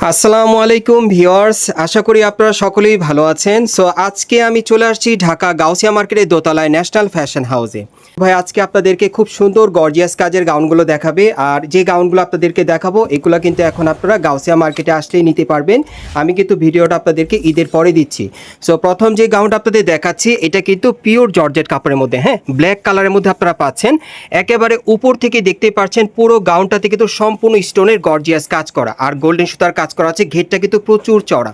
আসসালামু আলাইকুম ভিওয়ার্স আশা করি আপনারা সকলেই ভালো আছেন। সো আজকে আমি চলে আসছি ঢাকা গাউসিয়া মার্কেটের দোতলায় ন্যাশনাল ফ্যাশন হাউসে। ভাই, আজকে আপনাদেরকে খুব সুন্দর, গর্জিয়াস কাজের গাউনগুলো দেখাবে। আর যে গাউনগুলো আপনাদেরকে দেখাবো, এগুলো কিন্তু এখন আপনারা গাউসিয়া মার্কেটে আসলেই নিতে পারবেন। আমি কিন্তু ভিডিওটা আপনাদেরকে ঈদের পরে দিচ্ছি। সো প্রথম যে গাউনটা আপনাদের দেখাচ্ছি, এটা কিন্তু পিওর জর্জেট কাপড়ের মধ্যে হ্যাঁ? ব্ল্যাক কালারের মধ্যে আপনারা পাচ্ছেন। একেবারে উপর থেকে দেখতে পাচ্ছেন, পুরো গাউনটাতে কিন্তু সম্পূর্ণ স্টোনের গর্জিয়াস কাজ করা। আর গোল্ডেন সুতার কাজ করা আছে, ঘেরটা কিন্তু প্রচুর চড়া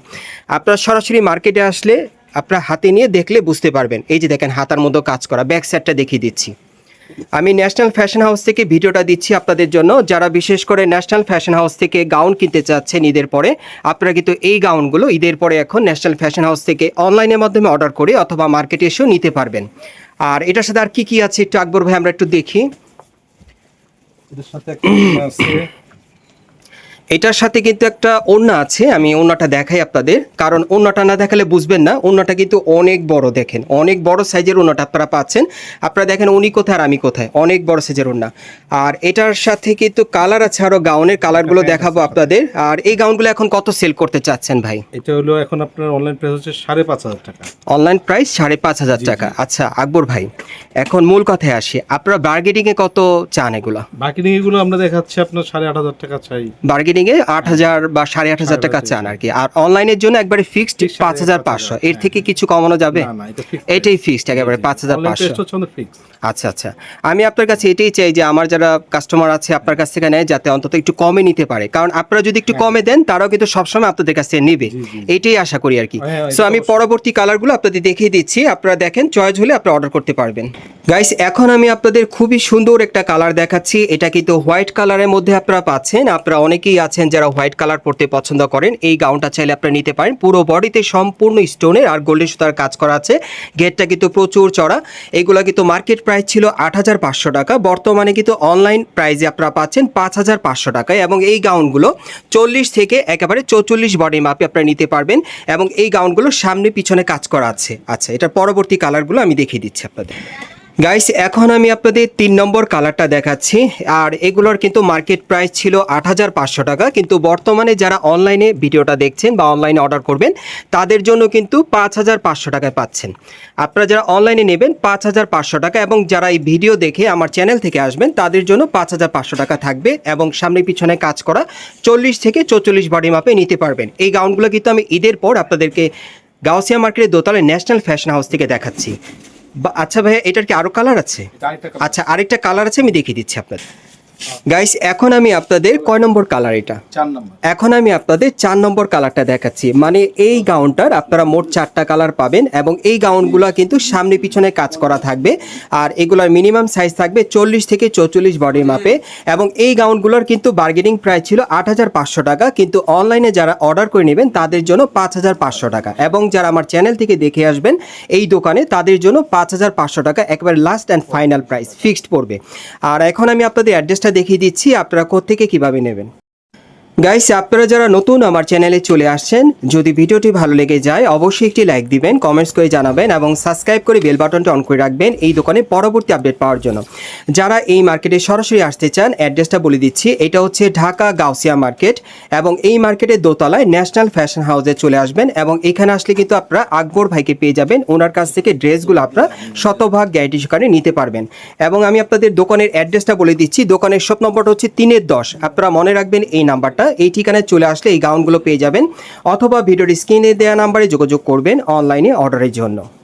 আপনারা সরাসরি মার্কেটে আসলে আপনার হাতে নিয়ে দেখলে বুঝতে পারবেন। এই যে দেখেন, হাতার মধ্যে কাজ করা, ব্যাক সাইডটা দেখিয়ে দিচ্ছি। আমি ন্যাশনাল ফ্যাশন হাউস থেকে ভিডিওটা দিচ্ছি আপনাদের জন্য। যারা বিশেষ করে ন্যাশনাল ফ্যাশন হাউস থেকে গাউন কিনতে চাচ্ছেন ঈদের পরে, আপনারা কিন্তু এই গাউনগুলো ঈদের পরে এখন ন্যাশনাল ফ্যাশন হাউস থেকে অনলাইনের মাধ্যমে অর্ডার করে অথবা মার্কেটে এসেও নিতে পারবেন। আর এটার সাথে আর কি কি আছে একটু আকবর ভাই আমরা একটু দেখি। সাথে এটার সাথে কিন্তু একটা ওড়না আছে আমি ওড়নাটা দেখাই আপনাদের। কারণ ওড়নাটা না দেখালে বুঝবেন না ওড়নাটা কিন্তু অনেক বড় দেখেন। অনেক বড় সাইজের ওড়নাটা আপনারা পাচ্ছেন। আপনারা দেখেন উনি কোথায় আর আমি কোথায়। অনেক বড় সাইজের ওড়না। আর এটার সাথে কিন্তু কালার আছে আরও গাউনের কালারগুলো দেখাবো আপনাদের। আর এই গাউনগুলো এখন কত সেল করতে চাচ্ছেন ভাই? এটা হলো এখন আপনার অনলাইন প্রাইস হচ্ছে সাড়ে পাঁচ হাজার টাকা। অনলাইন প্রাইস সাড়ে পাঁচ হাজার টাকা। আচ্ছা আকবর ভাই এখন মূল কথায় আসি। আপনারা বার্গেটিংয়ে কত চান এগুলো? বাকি এগুলো আমরা দেখাচ্ছি আপনার সাড়ে আট হাজার টাকা চাই। বার্গেনিংয়ে আট হাজার বা সাড়ে আট হাজার টাকা চান আর কি। আর অনলাইনের জন্য একবারে ফিক্সড পাঁচ হাজার পাঁচশো। এর থেকে কিছু কমানো যাবে? এটাই ফিক্সড একেবারে পাঁচ হাজার পাঁচশো। আচ্ছা আচ্ছা। আমি আপনার কাছে এটাই চাই যে আমার যারা কাস্টমার আছে আপনার কাছ থেকে নেয় যাতে অন্তত একটু কমে নিতে পারে। কারণ আপনারা যদি একটু কমে দেন তারাও কিন্তু সবসময় আপনাদের কাছ থেকে নেবে হ্যাঁ। এইটাই আশা করি আর কি। হ্যাঁ, হ্যাঁ, সো আমি। পরবর্তী কালারগুলো আপনাদের দেখিয়ে দিচ্ছি। আপনারা দেখেন চয়েস হলে আপনারা অর্ডার করতে পারবেন। গাইস এখন আমি আপনাদের খুবই সুন্দর একটা কালার দেখাচ্ছি। এটা কিন্তু হোয়াইট কালারের মধ্যে আপনারা পাচ্ছেন। আপনারা অনেকেই আছেন যারা হোয়াইট কালার পরতে পছন্দ করেন, এই গাউনটা চাইলে আপনারা নিতে পারেন। পুরো বডিতে সম্পূর্ণ স্টোনের আর গোল্ডেন সুতার কাজ করা আছে। গেটটা কিন্তু প্রচুর চড়া। এইগুলা কিন্তু মার্কেট প্রাইস ছিল আট হাজার পাঁচশো টাকা। বর্তমানে কিন্তু অনলাইন প্রাইসে আপনারা পাচ্ছেন পাঁচ হাজার পাঁচশো টাকায় এবং এই গাউনগুলো চল্লিশ থেকে একেবারে চৌচল্লিশ বডি মাপে আপনারা নিতে পারবেন এবং এই গাউনগুলো সামনে পিছনে কাজ করা আছে। আচ্ছা এটার পরবর্তী কালারগুলো আমি দেখিয়ে দিচ্ছি আপনাদের। গাইস এখন আমি আপনাদের তিন নম্বর কালারটা দেখাচ্ছি। আর এগুলোর কিন্তু মার্কেট প্রাইস ছিল আট হাজার পাঁচশো টাকা। কিন্তু বর্তমানে যারা অনলাইনে ভিডিওটা দেখছেন বা অনলাইনে অর্ডার করবেন, তাদের জন্য কিন্তু পাঁচ হাজার পাঁচশো টাকায় পাচ্ছেন। আপনারা যারা অনলাইনে নেবেন, পাঁচ হাজার পাঁচশো টাকা এবং যারা এই ভিডিও দেখে আমার চ্যানেল থেকে আসবেন, তাদের জন্য পাঁচ হাজার পাঁচশো টাকা থাকবে এবং সামনে পিছনে কাজ করা চল্লিশ থেকে চৌচল্লিশ বডি মাপে নিতে পারবেন। এই গাউনগুলো কিন্তু আমি ঈদের পর আপনাদেরকে গাউসিয়া মার্কেটের দোতলায় ন্যাশনাল ফ্যাশন হাউস থেকে দেখাচ্ছি। আচ্ছা ভাইয়া এটার কি আরও কালার আছে। আচ্ছা আরেকটা কালার আছে আমি দেখিয়ে দিচ্ছি আপনাদের গাইস এখন আমি আপনাদের কয় নম্বর কালার এটা? চার নাম্বার। এখন আমি আপনাদের চার নম্বর কালারটা দেখাচ্ছি। মানে এই গাউনটার আপনারা মোট চারটা কালার পাবেন এবং এই গাউনগুলো কিন্তু সামনে পিছনে কাজ করা থাকবে। আর এগুলোর মিনিমাম সাইজ থাকবে চল্লিশ থেকে চৌচল্লিশ বডির মাপে এবং এই গাউনগুলোর কিন্তু বার্গেনিং প্রাইস ছিল আট হাজার পাঁচশো টাকা। কিন্তু অনলাইনে যারা অর্ডার করে নেবেন তাদের জন্য পাঁচ হাজার পাঁচশো টাকা। এবং যারা আমার চ্যানেল থেকে দেখে আসবেন এই দোকানে তাদের জন্য পাঁচ হাজার পাঁচশো টাকা একবার last and final price fixed পড়বে। আর এখন আমি আপনাদের অ্যাড্রেসটা দেখিয়ে দিচ্ছি আপনারা কোথেকে কীভাবে নেবেন। গাইস আপনারা যারা নতুন আমার চ্যানেলে চলে আসছেন, যদি ভিডিওটি ভালো লেগে যায়, অবশ্যই একটি লাইক দিবেন কমেন্টস করে জানাবেন এবং সাবস্ক্রাইব করে বেল বাটনটা অন করে রাখবেন এই দোকানে পরবর্তী আপডেট পাওয়ার জন্য। যারা এই মার্কেটে সরাসরি আসতে চান অ্যাড্রেসটা বলে দিচ্ছি, এটা হচ্ছে ঢাকা গাউসিয়া মার্কেট এবং এই মার্কেটের দোতলায় ন্যাশনাল ফ্যাশন হাউসে চলে আসবেন এবং এখানে আসলে কিন্তু আপনারা আকবর ভাইকে পেয়ে যাবেন, ওনার কাছ থেকে ড্রেসগুলো আপনারা শতভাগ গ্যারান্টি সহকারে নিতে পারবেন। এবং আমি আপনাদের দোকানের অ্যাড্রেসটা বলে দিচ্ছি, দোকানের শপ নম্বরটা হচ্ছে তিনের দশ। আপনারা মনে রাখবেন এই নাম্বারটা এই ঠিকানায় চলে আসলে এই গাউনগুলো পেয়ে যাবেন অথবা ভিডিওর স্ক্রিনে দেওয়া নাম্বারে যোগাযোগ করবেন অনলাইনে অর্ডারের জন্য।